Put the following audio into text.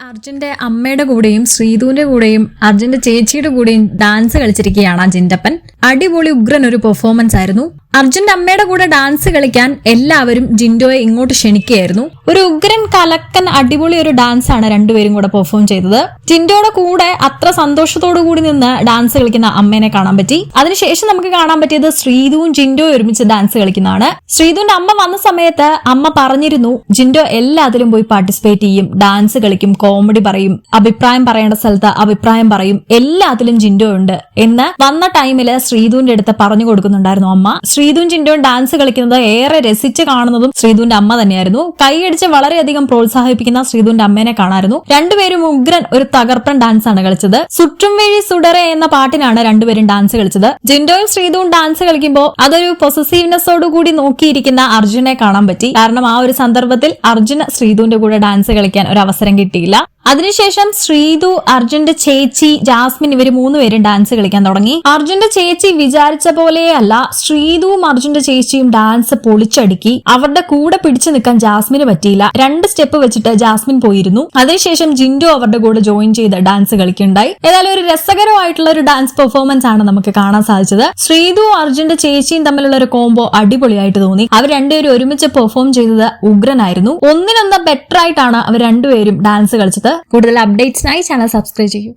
അർജുന്റെ അമ്മയുടെ കൂടെയും ശ്രീധുവിന്റെ കൂടെയും അർജുന്റെ ചേച്ചിയുടെ കൂടെയും ഡാൻസ് കളിച്ചിരിക്കുകയാണ് ജിൻഡപ്പൻ. അടിപൊളി ഉഗ്രൻ ഒരു പെർഫോമൻസ് ആയിരുന്നു. അർജുന്റെ അമ്മയുടെ കൂടെ ഡാൻസ് കളിക്കാൻ എല്ലാവരും ജിൻഡോയെ ഇങ്ങോട്ട് ക്ഷണിക്കുകയായിരുന്നു. ഒരു ഉഗ്രൻ കലക്കൻ അടിപൊളി ഒരു ഡാൻസ് ആണ് രണ്ടുപേരും കൂടെ പെർഫോം ചെയ്തത്. ജിൻഡോയുടെ കൂടെ അത്ര സന്തോഷത്തോടു കൂടി നിന്ന് ഡാൻസ് കളിക്കുന്ന അമ്മേനെ കാണാൻ പറ്റി. അതിനുശേഷം നമുക്ക് കാണാൻ പറ്റിയത് ശ്രീതുവും ജിൻഡോയും ഒരുമിച്ച് ഡാൻസ് കളിക്കുന്നതാണ്. ശ്രീതുവിന്റെ അമ്മ വന്ന സമയത്ത് അമ്മ പറഞ്ഞിരുന്നു ജിൻഡോ എല്ലാത്തിലും പോയി പാർട്ടിസിപ്പേറ്റ് ചെയ്യും ഡാൻസ് കളിക്കും കോമഡി പറയും അഭിപ്രായം പറയേണ്ട സ്ഥലത്ത് അഭിപ്രായം പറയും എല്ലാത്തിലും ജിൻഡോ ഉണ്ട് എന്ന് വന്ന ടൈമിൽ ശ്രീതുവിന്റെ അടുത്ത് പറഞ്ഞു കൊടുക്കുന്നുണ്ടായിരുന്നു അമ്മ. ശ്രീധുവും ജിൻഡോയും ഡാൻസ് കളിക്കുന്നത് ഏറെ രസിച്ച് കാണുന്നതും ശ്രീധുവിന്റെ അമ്മ തന്നെയായിരുന്നു. കൈയടിച്ച് വളരെയധികം പ്രോത്സാഹിപ്പിക്കുന്ന ശ്രീധുവിന്റെ അമ്മേനെ കാണായിരുന്നു. രണ്ടുപേരും ഉഗ്രൻ ഒരു തകർപ്പൻ ഡാൻസ് ആണ് കളിച്ചത്. സുറ്റും വഴി സുടരെ എന്ന പാട്ടിനാണ് രണ്ടുപേരും ഡാൻസ് കളിച്ചത്. ജിൻഡോയും ശ്രീധുവും ഡാൻസ് കളിക്കുമ്പോൾ അതൊരു പൊസസീവ്നെസ്സോട് കൂടി നോക്കിയിരിക്കുന്ന അർജുനെ കാണാൻ പറ്റി. കാരണം ആ ഒരു സന്ദർഭത്തിൽ അർജുന് ശ്രീധുവിന്റെ കൂടെ ഡാൻസ് കളിക്കാൻ ഒരു അവസരം കിട്ടിയില്ല. അതിനുശേഷം ശ്രീതു അർജുന്റെ ചേച്ചി ജാസ്മിൻ ഇവർ മൂന്നുപേരും ഡാൻസ് കളിക്കാൻ തുടങ്ങി. അർജുന്റെ ചേച്ചി വിചാരിച്ച പോലെയല്ല ശ്രീതുവും അർജുന്റെ ചേച്ചിയും ഡാൻസ് പൊളിച്ചടുക്കി. അവരുടെ കൂടെ പിടിച്ചു നിൽക്കാൻ ജാസ്മിന് പറ്റിയില്ല. രണ്ട് സ്റ്റെപ്പ് വെച്ചിട്ട് ജാസ്മിൻ പോയിരുന്നു. അതിനുശേഷം ജിൻഡു അവരുടെ കൂടെ ജോയിൻ ചെയ്ത് ഡാൻസ് കളിക്കുണ്ടായി ഏതായാലും ഒരു രസകരമായിട്ടുള്ള ഒരു ഡാൻസ് പെർഫോമൻസ് ആണ് നമുക്ക് കാണാൻ സാധിച്ചത്. ശ്രീതു അർജുന്റെ ചേച്ചിയും തമ്മിലുള്ള ഒരു കോംബോ അടിപൊളിയായിട്ട് തോന്നി. അവർ രണ്ടുപേരും ഒരുമിച്ച് പെർഫോം ചെയ്തത് ഉഗ്രനായിരുന്നു. ഒന്നിനൊന്ന് ബെറ്റർ ആയിട്ടാണ് അവർ രണ്ടുപേരും ഡാൻസ് കളിച്ചത്. കൂടുതൽ അപ്ഡേറ്റ്സിനായി ചാനൽ സബ്സ്ക്രൈബ് ചെയ്യൂ.